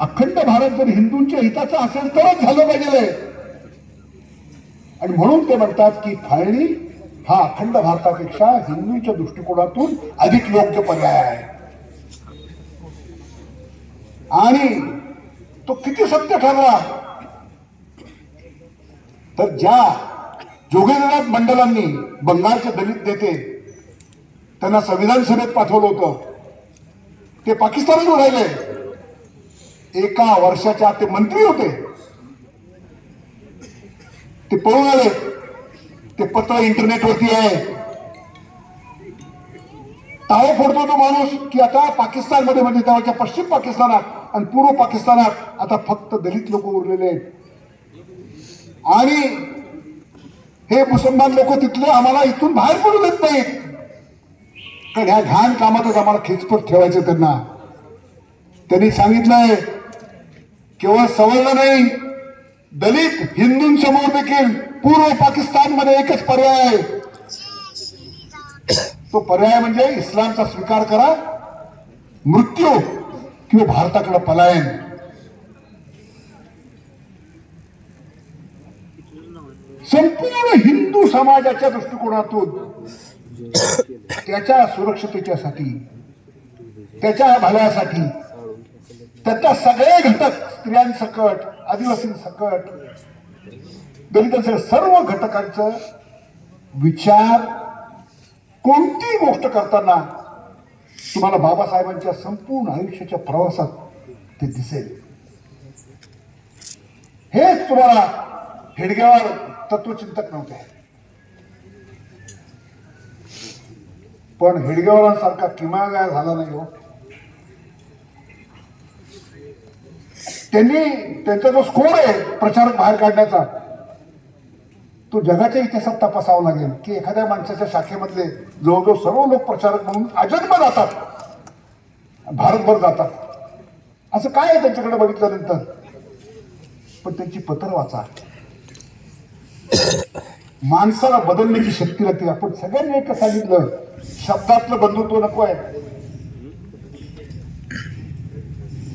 अखंड भारत जर हिंदूंच्या हिताचा असेल तरच झालं पाहिजे. आणि म्हणून ते म्हणतात की फाळणी हा अखंड भारतापेक्षा हिंदूंच्या दृष्टिकोनातून अधिक योग्य पर्याय आहे. आणि तो किती सत्य ठरला? तर ज्या जोगेंद्रनाथ मंडलांनी बंगालचे दलित नेते त्यांना संविधान सभेत पाठवलं होतं ते पाकिस्तानात राहिले एका वर्षाच्या ते मंत्री होते. ते पळून आले. ते पत्र इंटरनेटवरती आहे. टाळे फोडतो तो माणूस की आता पाकिस्तानमध्ये म्हणजे त्यावेळेच्या पश्चिम पाकिस्तानात आणि पूर्व पाकिस्तानात आता फक्त दलित लोक उरलेले आहेत. आणि हे मुसलमान लोक तिथले आम्हाला इथून बाहेर पडू देत नाहीत. कारण ह्या घाण कामातच आम्हाला खिचपट ठेवायचं त्यांना. त्यांनी सांगितलंय केवळ सवर्ण नाही दलित हिंदूंसमोर देखील पूर्व पाकिस्तानमध्ये एकच पर्याय आहे. तो पर्याय म्हणजे इस्लामचा स्वीकार करा मृत्यू किंवा भारताकडे पलायन. संपूर्ण हिंदू समाजाच्या दृष्टिकोनातून त्याच्या सुरक्षिततेसाठी त्याच्या भल्यासाठी त्यातला सगळे घटक स्त्रियांसकट आदिवासींसकट दलितांसकट सर्व घटकांचं विचार कोणती गोष्ट करताना तुम्हाला बाबासाहेबांच्या संपूर्ण आयुष्याच्या प्रवासात ते दिसेल. हेच तुम्हाला हेडगेवार तत्वचिंतक नव्हते. पण हिडगेवारांसारखा किमा काय झाला नाही हो. त्यांनी त्यांचा जो स्कोर आहे प्रचारक बाहेर काढण्याचा तो जगाच्या इतिहासात तपासावा लागेल की एखाद्या माणसाच्या शाखेमधले जवळजवळ सर्व लोक प्रचारक म्हणून अजन्म जातात. भारतभर जातात. असं काय आहे त्यांच्याकडे बघितल्यानंतर? पण त्यांची पत्र वाचा. माणसाला बदलण्याची शक्ती राहते आपण सगळ्यांनी एक सांगितलं. शब्दातलं बंधुत्व नको आहे.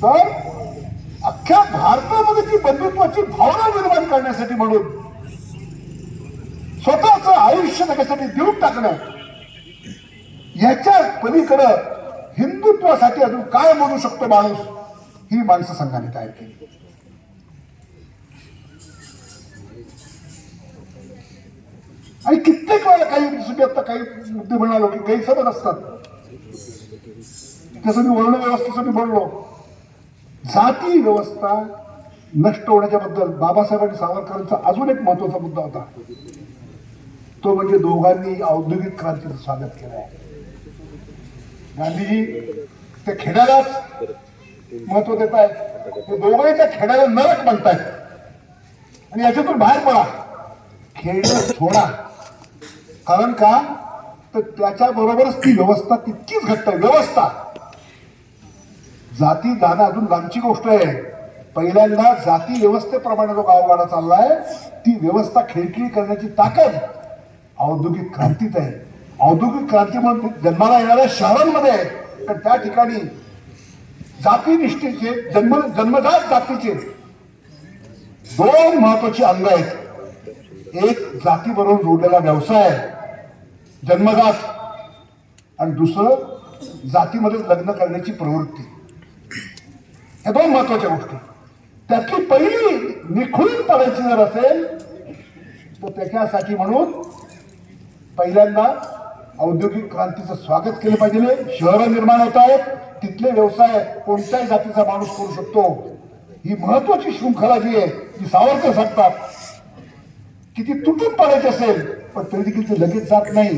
तर अख्ख्या भारतामध्ये ती बंधुत्वाची भावना निर्माण करण्यासाठी म्हणून स्वतःच आयुष्य त्याच्यासाठी देऊन टाकणं याच्या पलीकडं हिंदुत्वासाठी अजून काय म्हणू शकतो माणूस ही माणसं संघाने तयार केली. आणि कित्येक वेळा काही तुम्ही काही मुद्दे म्हणालो की गैरसमज असतात. त्याचं मी वर्ण व्यवस्थेसाठी बोललो जाती व्यवस्था नष्ट होण्याच्या बद्दल बाबासाहेबांनी सावरकरांचा अजून एक महत्त्वाचा मुद्दा होता. तो म्हणजे दोघांनी औद्योगिक क्रांतीचं स्वागत केलं आहे गांधीजी त्या खेड्यालाच महत्त्व देत आहेत ते दोघांनी त्या खेड्याला नरक म्हणतायत. आणि याच्यातून बाहेर पडा. खेळ सोडा. कारण का? तर त्याच्या बरोबरच ती व्यवस्था तितकीच घट्ट आहे. व्यवस्था! जाती जाणं अजून लांबची गोष्ट आहे. पहिल्यांदा जाती व्यवस्थेप्रमाणे जो गावगाडा चाललाय ती व्यवस्था खिळखिळी करण्याची ताकद औद्योगिक क्रांतीत आहे. औद्योगिक क्रांती म्हणून जन्माला येणाऱ्या शहरांमध्ये आहे. तर त्या ठिकाणी जातीनिष्ठेचे जन्म जन्मजात जातीचे दोन महत्वाची अंग आहेत. एक जातीबरोबर जोडलेला व्यवसाय जन्मजात आणि दुसरं जातीमध्ये लग्न करण्याची प्रवृत्ती. ह्या दोन महत्त्वाच्या गोष्टी. त्यातली पहिली निखळून पडायची जर असेल तर त्याच्यासाठी म्हणून पहिल्यांदा औद्योगिक क्रांतीचं स्वागत केलं पाहिजे. शहरं निर्माण होत आहेत तिथले व्यवसाय कोणत्याही जातीचा माणूस करू शकतो. ही महत्वाची शृंखला जी आहे ती सावरकर सांगतात. की ती तुटून पडायची असेल पण तरी देखील ते लगेच जात नाही.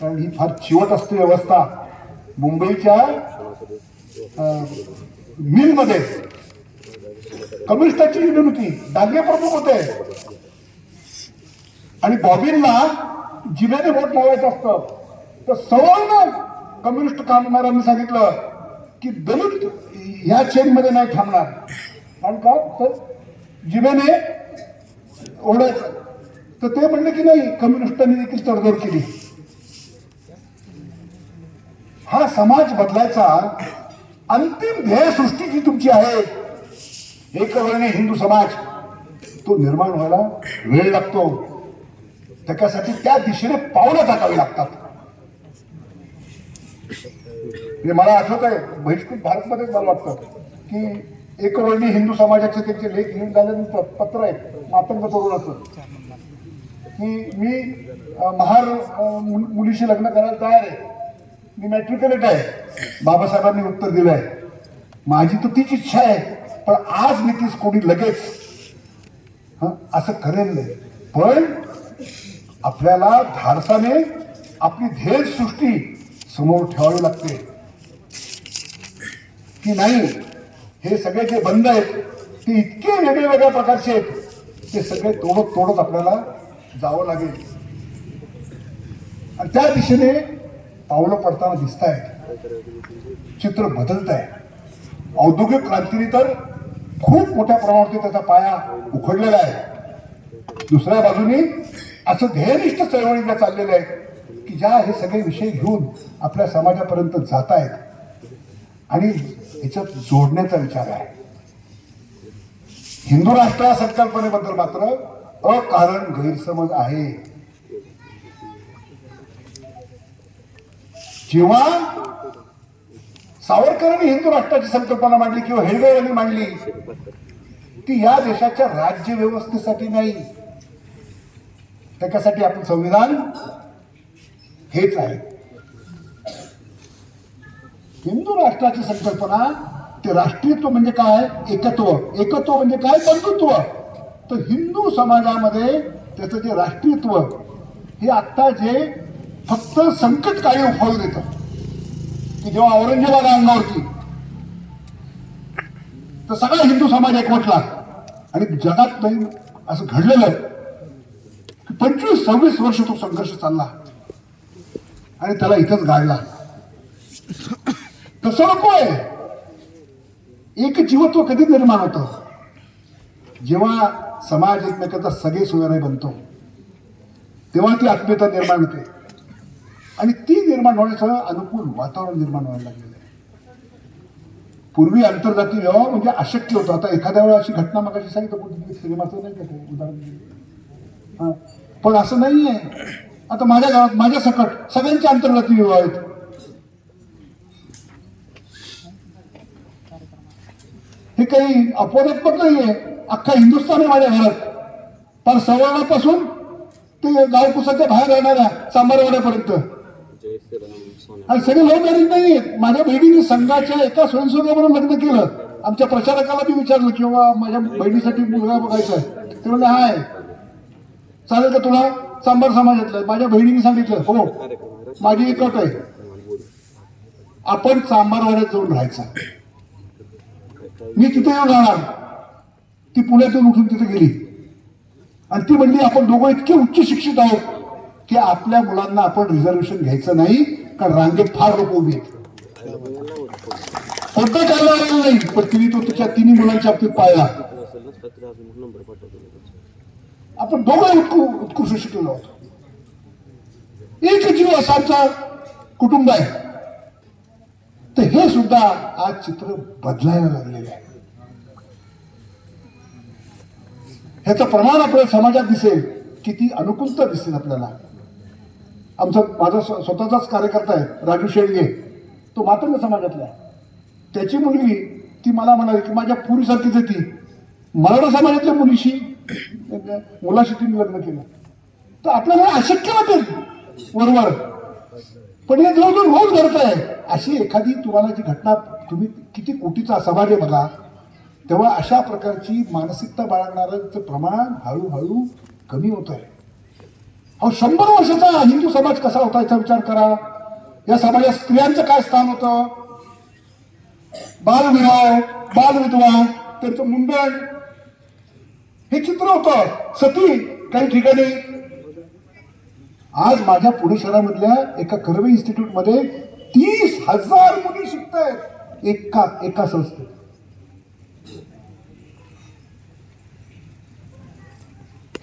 कारण ही फार चिवट असते व्यवस्था. मुंबईच्या मिलमध्ये कम्युनिस्टाची युनियन होती डांगे प्रमुख होते. आणि बॉबींना जिल्ह्याने वोट लावायचं असतं. तर सवर्ण कम्युनिस्ट कामगारांनी सांगितलं की दलित ह्या चेनमध्ये नाही थांबणार. कारण का? तर जिभेने ओढायचं. तर ते म्हणले की नाही कम्युनिस्टांनी देखील तडजोड केली. हा समाज बदलायचा अंतिम ध्येय सृष्टी जी तुमची आहे एकवर्णी हिंदू समाज तो निर्माण व्हायला वेळ लागतो. त्याच्यासाठी त्या दिशेने पावलं टाकावी लागतात. म्हणजे मला आठवत आहे बहिष्कृत भारतमध्येच मला वाटतं की एकवर्णी हिंदू समाजाचे त्यांचे लेख लिहून झाल्यानंतर पत्र आहे मातंग तरुणाचं की मी महार मुलीशी लग्न करायला तयार आहे. मी मॅट्रिक्युलेट आहे. बाबासाहेबांनी उत्तर दिलं आहे माझी तर तीच इच्छा आहे पण आज मी तीच कोणी लगेच हं, असं करेल नाही. पण आपल्याला धाडसाने आपली ध्येय सृष्टी समोर ठेवावी लागते. की नाही हे सगळे जे बंद आहेत ते इतके वेगळ्या वेगळ्या प्रकारचे आहेत ते सगळे तोडत तोडत आपल्याला जावं लागेल. आणि त्या दिशेने पावलं पडताना दिसत आहेत चित्र बदलत आहे औद्योगिक क्रांतीने तर खूप मोठ्या प्रमाणावरती त्याचा पाया उखडलेला आहे. दुसऱ्या बाजूने असं ध्येयनिष्ठ चळवळीला चाललेलं आहे की ज्या हे सगळे विषय घेऊन आपल्या समाजापर्यंत जात आहेत आणि याच्यात जोडण्याचा विचार आहे. हिंदू राष्ट्र या संकल्पनेबद्दल मात्र अकारण गैरसमज आहे. जेव्हा सावरकरांनी हिंदू राष्ट्राची संकल्पना मांडली किंवा हेडगे यांनी मांडली ती या देशाच्या राज्य व्यवस्थेसाठी नाही. त्याच्यासाठी आपलं संविधान हेच आहे. हिंदू राष्ट्राची संकल्पना ते राष्ट्रीयत्व म्हणजे काय? एकत्व. एकत्व म्हणजे काय? बंधुत्व. तर हिंदू समाजामध्ये त्याचं जे राष्ट्रीयत्व हे आत्ता जे फक्त संकटकाळी उफाळू देतं. की जेव्हा औरंगजेबाद अंगावरती तर सगळा हिंदू समाज एकवटला. आणि जगात नाही असं घडलेलं आहे. की पंचवीस सव्वीस वर्ष तो संघर्ष चालला. आणि त्याला इथंच गाडला तसं नको आहे एक जीवत्व कधी निर्माण होतं? जेव्हा समाज एकमेकाचा सगळे सोयरे बनतो. तेव्हा ती आत्मीयता निर्माण होते. आणि ती निर्माण होण्याचं अनुकूल वातावरण निर्माण व्हायला लागलेलं आहे. पूर्वी आंतरजातीय व्यवहार म्हणजे अशक्य होतं. आता एखाद्या वेळा अशी घटना मगाशी सांगितलं कोणती सिनेमाचं नाही का उदाहरण पण असं नाही आहे आता माझ्या गावात माझ्या सकट सगळ्यांचे आंतरजातीय विवाह आहेत. हे काही अपवादात्मक आहे अख्खा हिंदुस्थान आहे माझ्या घरात. पण सवाळापासून ते गावकुसाच्या बाहेर राहणाऱ्या सांबारवाड्यापर्यंत. आणि सगळे लव्ह मॅरेज नाही माझ्या बहिणीने संघाच्या एका स्वयंसेवकाबरोबर लग्न केलं. आमच्या प्रचारकाला मी विचारलं किंवा माझ्या बहिणीसाठी मुलगा बघायचा आहे. ते म्हणले हाय. चालेल का तुला? सांबार समाजातलं माझ्या बहिणीने सांगितलं. हो. माझी एक अट आहे. आपण चांबारवाड्यात जाऊन राहायचं. मी तिथे येऊन राहणार. ती पुण्यातून उठून तिथे गेली. आणि ती म्हणली आपण दोघं इतके उच्च शिक्षित आहोत की आपल्या मुलांना आपण रिझर्वेशन घ्यायचं नाही कारण रांगेत फार लोक उभी आहेत. कोणतं नाही पण तिने तो तिच्या तिन्ही मुलांच्या बाबतीत पाळला आपण दोघं उत्कु उत्कृष्ट शिकलेलो आहोत. एक जीव असा आमचा कुटुंब आहे. तर हे सुद्धा आज चित्र बदलायला लागलेलं आहे. ह्याचं प्रमाण आपल्या समाजात दिसेल किती अनुकूलता दिसेल आपल्याला. आमचा माझा स्वतःचाच कार्यकर्ता आहे राजू शेळगे. तो मातंग समाजातला त्याची मुलगी ती मला म्हणाली की माझ्या पुरीसारखीच आहे ती. मराठा समाजातल्या मुलीशी मुलाशी तिने लग्न केलं. तर आपल्याला अशक्य वाटेल वरवर. पण हे जवळजवळ रोज घडत आहे अशी एखादी तुम्हाला जी घटना तुम्ही किती कोटीचा समाज आहे बघा. तेव्हा अशा प्रकारची मानसिकता बाळगणाऱ्यांचं प्रमाण हळूहळू कमी होत आहे अहो शंभर वर्षाचा हिंदू समाज कसा होता याचा विचार करा. या समाजात स्त्रियांचं काय स्थान होतं? बालविवाह बालविधवा त्यांचं मुंडण हे चित्र होतं. सती काही ठिकाणी. आज माझ्या पुणे शहरामधल्या एका कर्वे इन्स्टिट्यूटमध्ये तीस हजार मुली शिकत आहेत एका एका संस्थेत.